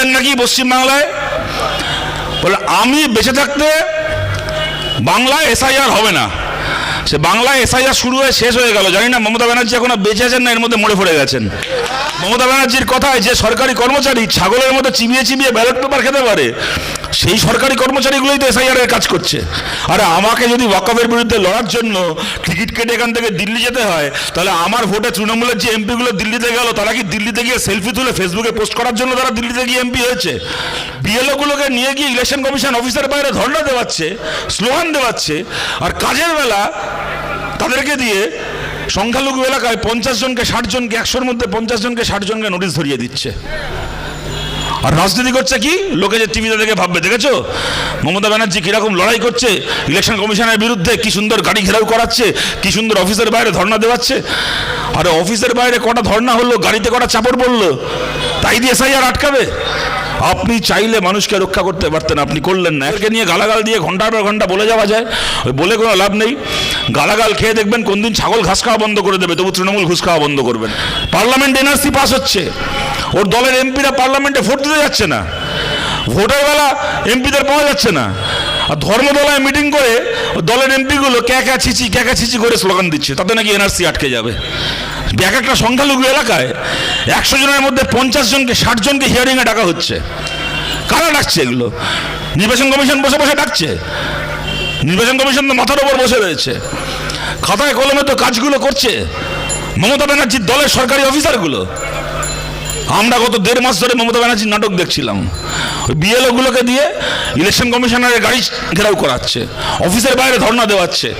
বললেন নাকি পশ্চিমবাংলায়? বলে, আমি বেঁচে থাকতে বাংলায় এসআইআর হবে না। সে বাংলায় এসআইআর শুরু হয়ে শেষ হয়ে গেল। জানি না, মমতা ব্যানার্জি এখন বেঁচে আছেন না, এর মধ্যে মরে পড়ে গেছেন। মমতা ব্যানার্জির কথায় যে সরকারি কর্মচারী ছাগলের মতো চিবিয়ে চিবিয়ে ব্যালট পেপার খেতে পারে, সেই সরকারি কর্মচারীগুলোই তো এসআইআর এর কাজ করছে। আরে আমাকে যদি ওয়াকফের বিরুদ্ধে লড়ার জন্য টিকিট কেটে এখান থেকে দিল্লি যেতে হয়, তাহলে আমার ভোটে তৃণমূলের যে এমপিগুলো দিল্লিতে গেল, তারা কি দিল্লিতে গিয়ে সেলফি তুলে ফেসবুকে পোস্ট করার জন্য তারা দিল্লিতে গিয়ে এমপি হয়েছে? বিএলও গুলোকে নিয়ে গিয়ে ইলেকশন কমিশন অফিসের বাইরে ধর্ণা দেওয়াচ্ছে, স্লোগান দেওয়াচ্ছে, আর কাজের বেলা তাদেরকে দিয়ে সংখ্যালঘু এলাকায় পঞ্চাশ জনকে, ষাট জনকে, একশোর মধ্যে পঞ্চাশ জনকে, ষাট জনকে নোটিশ ধরিয়ে দিচ্ছে। আর রাজনীতি করছে কি? লোকে যে টিভিতে দেখে ভাববে, দেখেছ? মমতা ব্যানার্জি কীরকম লড়াই করছে? ইলেকশন কমিশনের বিরুদ্ধে কি সুন্দর গাড়ি ঘেরাও করাচ্ছে? কি সুন্দর অফিসের বাইরে ধর্ণা দেওয়াচ্ছে? আর অফিসের বাইরে কটা ধর্ণা হলো? গাড়িতে কটা চাপড় পড়ল? তাই দিয়ে এসআইআর আটকাবে? আপনি চাইলে মানুষকে রক্ষা করতে পারতেন, আপনি করলেন না। একে নিয়ে গালাগাল দিয়ে ঘণ্টার পর ঘণ্টা বলে যাওয়া যায়, ওই বলে কোনো লাভ নেই। গালাগাল খেয়ে দেখবেন কোন দিন ছাগল ঘাস খাওয়া বন্ধ করে দেবে, তবু তৃণমূল ঘুষ খাওয়া বন্ধ করবেন পার্লামেন্ট এনআরসি পাস হচ্ছে, ওর দলের এমপিরা পার্লামেন্টে ভোট দিতে যাচ্ছে না। ভোটের বেলা এমপিদের পাওয়া যাচ্ছে না। আর ধর্মতলায় মিটিং করে দলের এমপিগুলো ক্যাকা ছিচি ক্যাকা ছিচি করে স্লোগান দিচ্ছে, তাতে নাকি এনআরসি আটকে যাবে। এক একটা সংখ্যালঘু এলাকায় একশো জনের মধ্যে পঞ্চাশ জনকে, ষাট জনকে হিয়ারিংয়ে ডাকা হচ্ছে। কারা ডাকছে এগুলো? নির্বাচন কমিশন বসে বসে ডাকছে। নির্বাচন কমিশন তো মাথার ওপর বসে রয়েছে। খাতায় কলমে তো কাজগুলো করছে। মমতা ব্যানার্জির দলের সরকারি অফিসারগুলো। আমরা গত দেড় মাস ধরে মমতা ব্যানার্জির নাটক দেখছিলাম। ওই বিএলওগুলোকে দিয়ে ইলেকশন কমিশনারের গাড়ি ঘেরাও করাচ্ছে। অফিসের বাইরে ধর্ণা দেওয়াচ্ছে।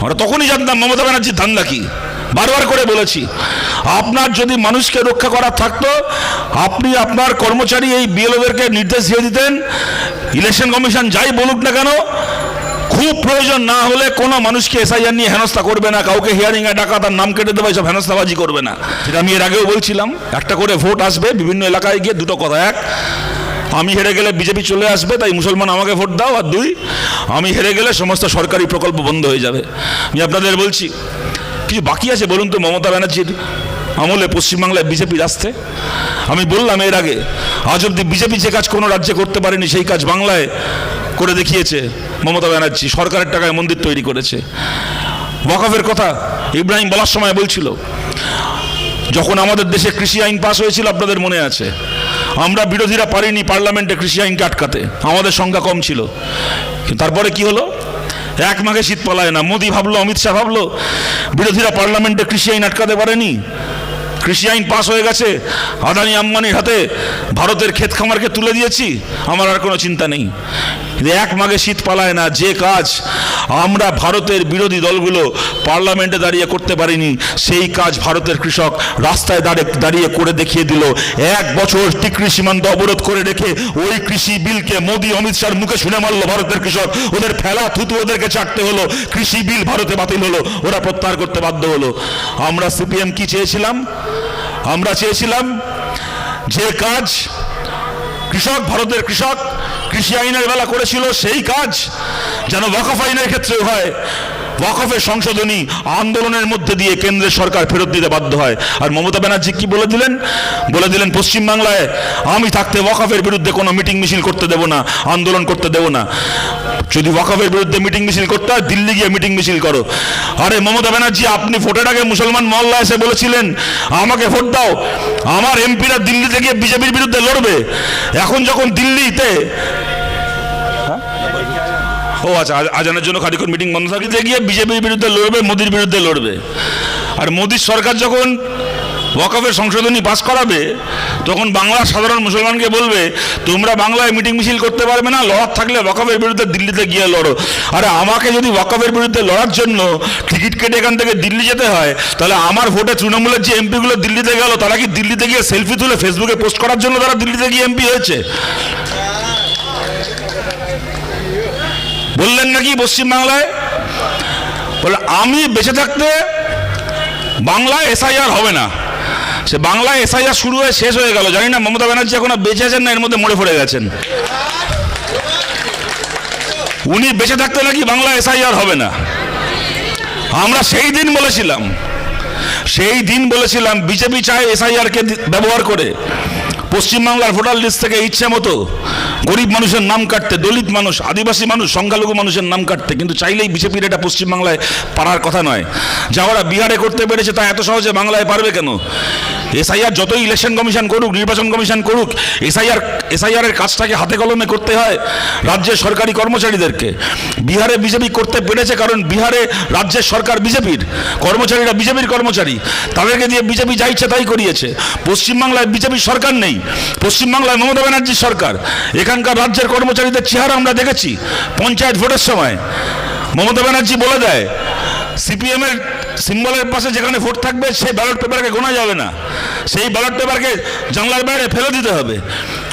আমরা তখনই জানতাম মমতা ব্যানার্জির ধান্দা কি। বারবার করে বলেছি, আপনার যদি মানুষকে রক্ষা করার থাকতো, আপনি আপনার কর্মচারী এই বিএলওদেরকে নির্দেশ দিয়ে দিতেন, ইলেকশন কমিশন যাই বলুক না কেন, খুব প্রয়োজন না হলে কোনো মানুষকে এসআইআর নিয়ে হেনস্থা করবে না, কাউকে হিয়ারিং এ ডাকা, তার নাম কেটে দেবে সব হেনস্থাবাজি করবে না। যেটা আমি এর আগেও বলছিলাম, একটা করে ভোট আসবে, বিভিন্ন এলাকায় গিয়ে দুটো কথা, এক, আমি হেরে গেলে বিজেপি চলে আসবে, তাই মুসলমান আমাকে ভোট দাও, আর দুই, আমি হেরে গেলে সমস্ত সরকারি প্রকল্প বন্ধ হয়ে যাবে। আমি আপনাদের বলছি কিছু বাকি আছে বলুন তো, মমতা ব্যানার্জির আমলে পশ্চিমবাংলায় বিজেপির আসতে আমি বললাম এর আগে, আজ অব্দি বিজেপি যে কাজ কোনো রাজ্যে করতে পারেনি, সেই কাজ বাংলায় করে দেখিয়েছে মমতা ব্যানার্জি। সরকারের টাকায় মন্দির তৈরি করেছে। ওয়াকফের কথা ইব্রাহিম বলার সময় বলছিল, যখন আমাদের দেশে কৃষি আইন পাশ হয়েছিল, আপনাদের মনে আছে? আমরা বিরোধীরা পারিনি পার্লামেন্টে কৃষি আইনকে আটকাতে, আমাদের সংখ্যা কম ছিল। তারপরে কি হলো? এক মাঘে শীত পালায় না। মোদি ভাবলো, অমিত শাহ ভাবলো, বিরোধীরা পার্লামেন্টে কৃষি আইন আটকাতে পারেনি। কৃষি আইন পাশ হয়ে গেছে। আদানি আম্বানির হাতে ভারতের ক্ষেত খামারকে তুলে দিয়েছি। আমার আর কোনো চিন্তা নেই। এক মাঘে শীত পালায় না, যে কাজ আমরা ভারতের বিরোধী দলগুলো পার্লামেন্টে দাঁড়িয়ে করতে পারিনি। সেই কাজ ভারতের কৃষক রাস্তায় দাঁড়িয়ে দাঁড়িয়ে করে দেখিয়ে দিল। এক বছর টিকরি সীমান্ত অবরোধ করে রেখে ওই কৃষি বিলকে মোদী, অমিত শাহর মুখে শুনে মারলো ভারতের কৃষক। ওদের ফেলা থুতু ওদেরকে চাটতে হলো। কৃষি বিল ভারতে বাতিল হলো। ওরা প্রত্যাহার করতে বাধ্য হলো। আমরা সিপিএম কি চেয়েছিলাম? আমরা চেয়েছিলাম যে কাজ কৃষক, ভারতের কৃষক কৃষি আইনের বেলা করেছিল সেই কাজ যেন ওয়াকফ আইনের ক্ষেত্রে হয়। ওয়াকফের সংশোধনী আন্দোলনের মধ্যে দিয়ে কেন্দ্রের সরকার ফেরত দিতে বাধ্য হয়। আর মমতা ব্যানার্জি কি বলে দিলেন? বলে দিলেন পশ্চিমবাংলায় আমি থাকতে ওয়াকফের বিরুদ্ধে কোনো মিটিং মিছিল করতে দেব না, আন্দোলন করতে দেব না। যদি ওয়াকফের বিরুদ্ধে মিটিং মিছিল করতে হয়, দিল্লি গিয়ে মিটিং মিছিল করো। আরে মমতা ব্যানার্জি, আপনি ভোটের আগে মুসলমান মহল্লা এসে বলেছিলেন, আমাকে ভোট দাও। আমার এমপিরা দিল্লিতে গিয়ে বিজেপির বিরুদ্ধে লড়বে। এখন যখন দিল্লিতে ও আচ্ছা আজ- আজানের জন্য খানিক্ষণ মিটিং বন্ধ থাকলে গিয়ে বিজেপির বিরুদ্ধে লড়বে, মোদির বিরুদ্ধে লড়বে। আর মোদির সরকার যখন ওয়াকফের সংশোধনী পাস করাবে, তখন বাংলার সাধারণ মুসলমানকে বলবে, তোমরা বাংলায় মিটিং মিছিল করতে পারবে না, লড়ার থাকলে ওয়াকফের বিরুদ্ধে দিল্লিতে গিয়ে লড়ো। আরে আমাকে যদি ওয়াকফের বিরুদ্ধে লড়ার জন্য টিকিট কেটে এখান থেকে দিল্লি যেতে হয়, তাহলে আমার ভোটে তৃণমূলের যে এমপিগুলো দিল্লিতে গেল, তারা কি দিল্লিতে গিয়ে সেলফি তুলে ফেসবুকে পোস্ট করার জন্য তারা দিল্লিতে গিয়ে এমপি হয়েছে? বললেন নাকি পশ্চিমবাংলায়? বলে, আমি বেঁচে থাকতে বাংলায় এসআইআর হবে না। সে বাংলায় এসআইআর শুরু হয়ে শেষ হয়ে গেল। জানি না, মমতা ব্যানার্জি এখনও বেঁচে আছেন না, এর মধ্যে মরে পড়ে গেছেন। উনি বেঁচে থাকতে নাকি বাংলা এসআইআর হবে না? আমরা সেই দিন বলেছিলাম, সেই দিন বলেছিলাম, বিজেপি চায় এসআইআর কে দি- ব্যবহার করে। পশ্চিমবাংলার ভোটার লিস্ট থেকে ইচ্ছে মতো গরিব মানুষের নাম কাটতে, দলিত মানুষ, আদিবাসী মানুষ, সংখ্যালঘু মানুষের নাম কাটতে, কিন্তু চাইলেই বিজেপির এটা পশ্চিমবাংলায় পারার কথা নয়। যা ওরা বিহারে করতে পেরেছে তা এত সহজে বাংলায় পারবে কেন? এসআইআর যতই ইলেকশন কমিশন করুক, নির্বাচন কমিশন করুক, এসআইআর এসআইআর এর কাজটাকে হাতে কলমে করতে হয় রাজ্যের সরকারি কর্মচারীদেরকে। বিহারে বিজেপি করতে পেরেছে কারণ বিহারে রাজ্যের সরকার বিজেপির, কর্মচারীরা বিজেপির কর্মচারী। তাদেরকে দিয়ে বিজেপি যা ইচ্ছে তাই করিয়েছে। পশ্চিমবাংলায় বিজেপির সরকার নেই। পশ্চিমবাংলায় মমতা ব্যানার্জি সরকার, এখানকার রাজ্যের কর্মচারীদের চেহারা আমরা দেখেছি পঞ্চায়েত ভোটের সময়। মমতা ব্যানার্জি বলে দেয় সিপিএমের সিম্বলের পাশে যেখানে ভোট থাকবে, সেই ব্যালট পেপারকে গোনা যাবে না। সেই ব্যালট পেপারকে জানলার বাইরে ফেলে দিতে হবে।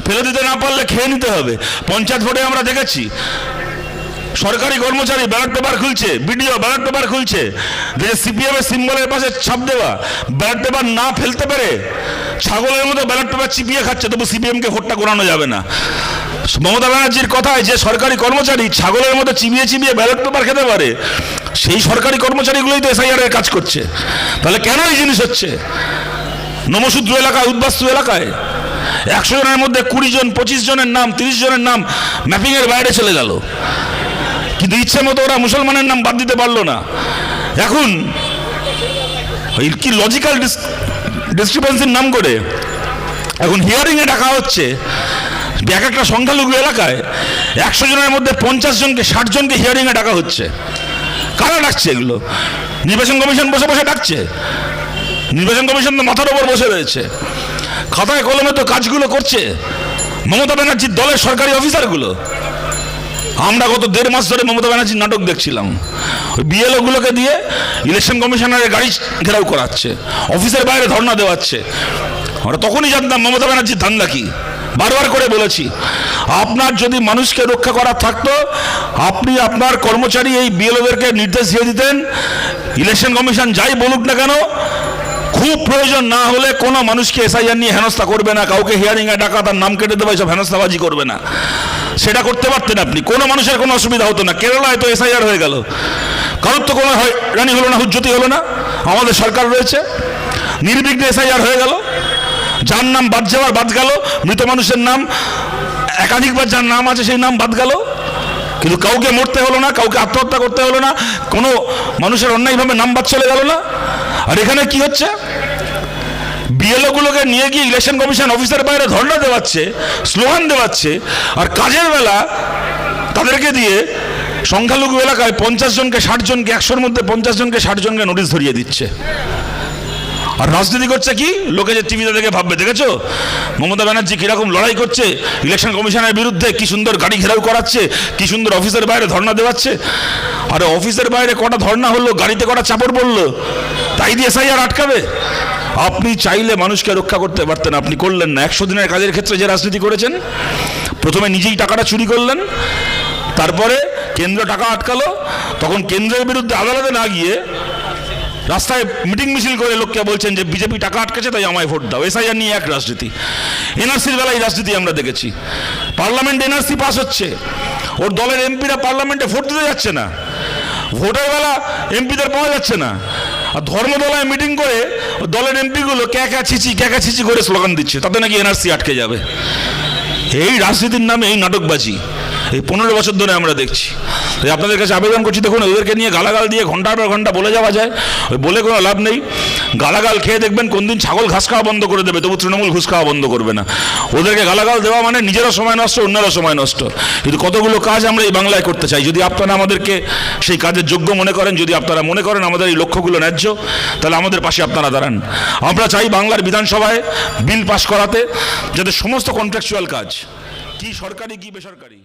ফেলে দিতে না পারলে খেয়ে নিতে হবে। পঞ্চায়েত ভোটে আমরা দেখেছি সরকারি কর্মচারী ব্যালট পেপার খুলছে, বিডিও ব্যালট পেপার খুলছে। দেখে সিপিএম এর সিম্বলের পাশে ছাপ দেওয়া, ব্যালট পেপার না ফেলতে পারে ছাগলের মতো ব্যালট পেপার চিপিয়ে খাচ্ছে, তবু সিপিএমকে ভোটটা করানো যাবে না। মমতা ব্যানার্জির কথায় যে সরকারি কর্মচারী ছাগলের মতো চিবিয়ে চিবিয়ে ব্যালট পেপার খেতে পারে, সেই সরকারি কর্মচারীগুলোই তো এসআইআর এর কাজ করছে। তাহলে কেন এই জিনিস হচ্ছে? নমশূদ্র এলাকায়, উদ্বাস্তু এলাকায় একশো জনের মধ্যে কুড়ি জন, পঁচিশ জনের নাম, তিরিশ জনের নাম ম্যাপিংয়ের বাইরে চলে গেল। কিন্তু ইচ্ছে মতো ওরা মুসলমানের নাম বাদ দিতে পারল না। এখন কি লজিক্যাল ডিসক্রিপেন্সির নাম করে? এখন হিয়ারিংয়ে ডাকা হচ্ছে এক একটা সংখ্যালঘু এলাকায় একশো জনের মধ্যে পঞ্চাশ জনকে, ষাট জনকে হিয়ারিংয়ে ডাকা হচ্ছে। কারা ডাকছে এগুলো? নির্বাচন কমিশন বসে বসে ডাকছে। নির্বাচন কমিশন তো মাথার ওপর বসে রয়েছে। খাতায় কলমে তো কাজগুলো করছে। মমতা ব্যানার্জির দলের সরকারি অফিসারগুলো আমরা গত দেড় মাস ধরে মমতা ব্যানার্জির নাটক দেখছিলাম। ওই বিএলও গুলোকে দিয়ে ইলেকশন কমিশনারের গাড়ি ঘেরাও করাচ্ছে অফিসের বাইরে ধর্ণা দেওয়াচ্ছে। আমরা তখনই জানতাম মমতা ব্যানার্জির ধান্দা কি। বারবার করে বলেছি, আপনার যদি মানুষকে রক্ষা করার থাকতো, আপনি আপনার কর্মচারী এই বিএলওদেরকে নির্দেশ দিয়ে দিতেন ইলেকশন কমিশন যাই বলুক না কেন খুব প্রয়োজন না হলে কোনো মানুষকে এসআইআর নিয়ে হেনস্থা করবে না, কাউকে হিয়ারিংয়ে ডাকা, তার নাম কেটে দেবে সব হেনস্থাবাজি করবে না। সেটা করতে পারতেন আপনি। কোনো মানুষের কোনো অসুবিধা হতো না। কেরালায় তো এসআইআর হয়ে গেল। কারোর তো কোনো রানি হলো না, হুজ্জতি হলো না। আমাদের সরকার রয়েছে। নির্বিঘ্নে এসআইআর হয়ে গেল। যার নাম বাদ যাওয়ার বাদ গেল। মৃত মানুষের নাম, একাধিকবার যার নাম আছে সেই নাম বাদ গেল। কিন্তু কাউকে মরতে হলো না, কাউকে আত্মহত্যা করতে হলো না। কোনো মানুষের অন্যায়ভাবে নাম বাদ চলে গেল না। আর এখানে কি হচ্ছে? বিএলও গুলোকে নিয়ে গিয়ে ইলেকশন কমিশন অফিসের বাইরে ধর্ণা দেওয়াচ্ছে, স্লোগান দেওয়াচ্ছে, আর কাজের বেলা তাদেরকে দিয়ে সংখ্যালঘু এলাকায় পঞ্চাশ জনকে, ষাট জনকে, একশোর মধ্যে পঞ্চাশ জনকে, ষাট জনকে নোটিশ ধরিয়ে দিচ্ছে। আর রাজনীতি করছে কি? লোকে যে টিভিতে দেখে ভাববে, দেখেছ? মমতা ব্যানার্জি কীরকম লড়াই করছে? ইলেকশন কমিশনের বিরুদ্ধে কি সুন্দর গাড়ি ঘেরাও করাচ্ছে? কি সুন্দর অফিসের বাইরে ধর্ণা দেওয়াচ্ছে? আরে অফিসের বাইরে কটা ধর্ণা হলো? গাড়িতে কটা চাপড় পড়ল? তাই দিয়ে এসআইআর আটকাবে? আপনি চাইলে মানুষকে রক্ষা করতে পারতেন। আপনি করলেন না। একশো দিনের কাজের ক্ষেত্রে যে রাজনীতি করেছেন, প্রথমে নিজেই টাকাটা চুরি করলেন, তারপরে কেন্দ্র টাকা আটকালো, তখন কেন্দ্রের বিরুদ্ধে আদালতে না গিয়ে রাস্তায় মিটিং মিছিল করে লোককে বলছেন যে, বিজেপি টাকা আটকেছে, তাই আমায় ভোট দাও। এসআইআর নিয়ে এক রাজনীতি। এনআরসির বেলায় রাজনীতি আমরা দেখেছি। পার্লামেন্ট এনআরসি পাস হচ্ছে। ওর দলের এমপিরা পার্লামেন্টে ভোট দিতে যাচ্ছে না। ভোটের বেলা এমপিদের পাওয়া যাচ্ছে না। আর ধর্মতলায় মিটিং করে দলের এমপিগুলো ক্যাকা ছিচি ক্যাকা ছিচি করে স্লোগান দিচ্ছে, তাতে নাকি এনআরসি আটকে যাবে। এই রাজনীতির নামে এই নাটকবাজি। এই পনেরো বছর ধরে আমরা দেখছি। আপনাদের কাছে আবেদন করছি, দেখুন, ওদেরকে নিয়ে গালাগাল দিয়ে ঘণ্টার পর ঘণ্টা বলে যাওয়া যায়। ওই বলে কোনো লাভ নেই। গালাগাল খেয়ে দেখবেন কোন দিন ছাগল ঘাস খাওয়া বন্ধ করে দেবে, তবু তৃণমূল ঘুষ খাওয়া বন্ধ করবে না। ওদেরকে গালাগাল দেওয়া মানে নিজেরও সময় নষ্ট, অন্যেরও সময় নষ্ট। কিন্তু কতগুলো কাজ আমরা এই বাংলায় করতে চাই? যদি আপনারা আমাদেরকে সেই কাজের যোগ্য মনে করেন, যদি আপনারা মনে করেন আমাদের এই লক্ষ্যগুলো ন্যায্য, তাহলে আমাদের পাশে আপনারা দাঁড়ান। আমরা চাই বাংলার বিধানসভায় বিল পাশ করাতে, যাতে সমস্ত কন্ট্রাকচুয়াল কাজ, কি সরকারি, কি বেসরকারি